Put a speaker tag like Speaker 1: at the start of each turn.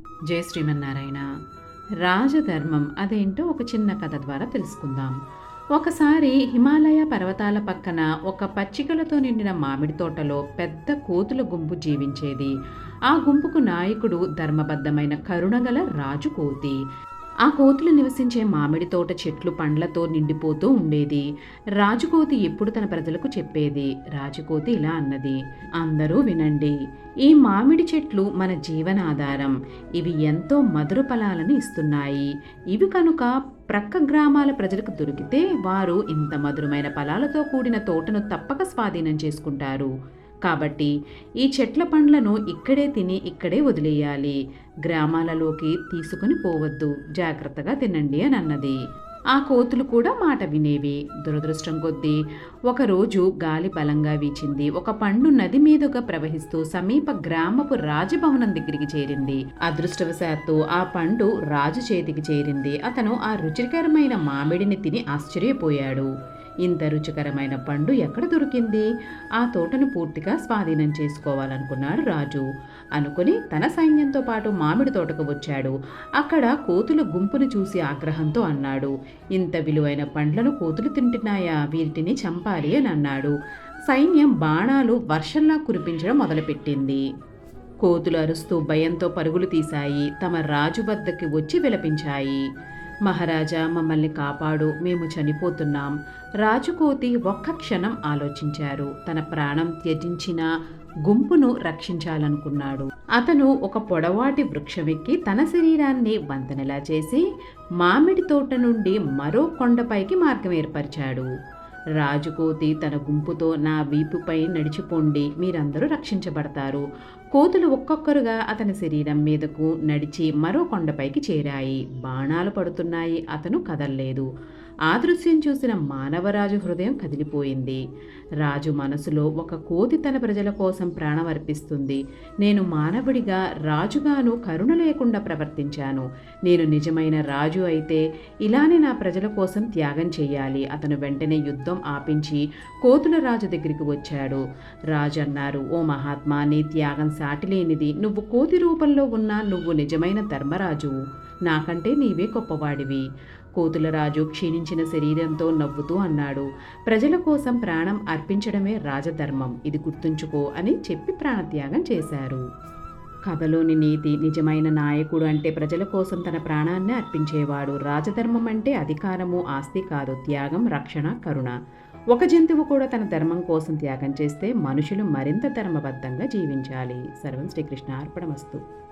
Speaker 1: జయ శ్రీమన్నారాయణ రాజధర్మం అదేంటో ఒక చిన్న కథ ద్వారా తెలుసుకుందాం. ఒకసారి హిమాలయ పర్వతాల పక్కన ఒక పచ్చికలతో నిండిన మామిడి తోటలో పెద్ద కోతుల గుంపు జీవించేది. ఆ గుంపుకు నాయకుడు ధర్మబద్ధమైన కరుణగల రాజు కోతి. ఆ కోతులు నివసించే మామిడి తోట చెట్లు పండ్లతో నిండిపోతూ ఉండేది. రాజుకోతి ఎప్పుడు తన ప్రజలకు చెప్పేది? రాజుకోతి ఇలా అన్నది. అందరూ వినండి. ఈ మామిడి చెట్లు మన జీవనాధారం. ఇవి ఎంతో మధుర ఫలాలను ఇస్తున్నాయి. ఇవి కనుక ప్రక్క గ్రామాల ప్రజలకు దొరికితే వారు ఇంత మధురమైన ఫలాలతో కూడిన తోటను తప్పక స్వాధీనం చేసుకుంటారు. కాబట్టి ఈ చెట్ల పండ్లను ఇక్కడే తిని ఇక్కడే వదిలేయాలి. గ్రామాలలోకి తీసుకుని పోవద్దు. జాగ్రత్తగా తినండి అని అన్నది. ఆ కోతులు కూడా మాట వినేవి. దురదృష్టం కొద్దీ ఒకరోజు గాలి బలంగా వీచింది. ఒక పండు నది మీదుగా ప్రవహిస్తూ సమీప గ్రామపు రాజభవనం దగ్గరికి చేరింది. అదృష్టవశాత్తు ఆ పండు రాజు చేతికి చేరింది. అతను ఆ రుచికరమైన మామిడిని తిని ఆశ్చర్యపోయాడు. ఇంత రుచికరమైన పండు ఎక్కడ దొరికింది? ఆ తోటను పూర్తిగా స్వాధీనం చేసుకోవాలనుకున్నాడు రాజు. అనుకుని తన సైన్యంతో పాటు మామిడి తోటకు వచ్చాడు. అక్కడ కోతుల గుంపును చూసి ఆగ్రహంతో అన్నాడు ఇంత విలువైన పండ్లను కోతులు తింటున్నాయా? వీటిని చంపాలి అని అన్నాడు. సైన్యం బాణాలు వర్షంలా కురిపించడం మొదలుపెట్టింది. కోతులు అరుస్తూ భయంతో పరుగులు తీశాయి. తమ రాజు వద్దకి వచ్చి విలపించాయి. మహారాజా మమ్మల్ని కాపాడు మేము చనిపోతున్నాం. రాజుకోతి ఒక్క క్షణం ఆలోచించారు. తన ప్రాణం త్యజించిన గుంపును రక్షించాలనుకున్నాడు. అతను ఒక పొడవాటి వృక్షమెక్కి తన శరీరాన్ని వంతెనలా చేసి మామిడి తోట నుండి మరో కొండపైకి మార్గం ఏర్పరిచాడు. రాజుకోతి తన గుంపుతో నా వీపుపై నడిచిపోండి మీరందరూ రక్షించబడతారు. కోతులు ఒక్కొక్కరుగా అతని శరీరం మీదకు నడిచి మరో కొండపైకి చేరాయి. బాణాలు పడుతున్నాయి అతను కదల్లేదు. ఆ దృశ్యం చూసిన మానవరాజు హృదయం కదిలిపోయింది. రాజు మనసులో ఒక కోతి తన ప్రజల కోసం ప్రాణం అర్పిస్తుంది నేను మానవుడిగా రాజుగాను కరుణ లేకుండా ప్రవర్తించాను. నేను నిజమైన రాజు అయితే ఇలానే నా ప్రజల కోసం త్యాగం చేయాలి. అతను వెంటనే యుద్ధం ఆపించి కోతుల రాజు దగ్గరికి వచ్చాడు. రాజు అన్నారు ఓ మహాత్మా నీ త్యాగం సాటిలేనిది. నువ్వు కోతి రూపంలో ఉన్న నువ్వు నిజమైన ధర్మరాజు. నాకంటే నీవే గొప్పవాడివి కోతుల రాజు క్షీణించిన శరీరంతో నవ్వుతూ అన్నాడు. ప్రజల కోసం ప్రాణం అర్పించడమే రాజధర్మం. ఇది గుర్తుంచుకో అని చెప్పి ప్రాణత్యాగం చేశారు. కథలోని నీతి నిజమైన నాయకుడు అంటే ప్రజల కోసం తన ప్రాణాన్ని అర్పించేవాడు. రాజధర్మం అంటే అధికారము ఆస్తి కాదు త్యాగం రక్షణ కరుణ. ఒక జంతువు కూడా తన ధర్మం కోసం త్యాగం చేస్తే మనుషులు మరింత ధర్మబద్ధంగా జీవించాలి. సర్వం శ్రీకృష్ణ అర్పణమస్తు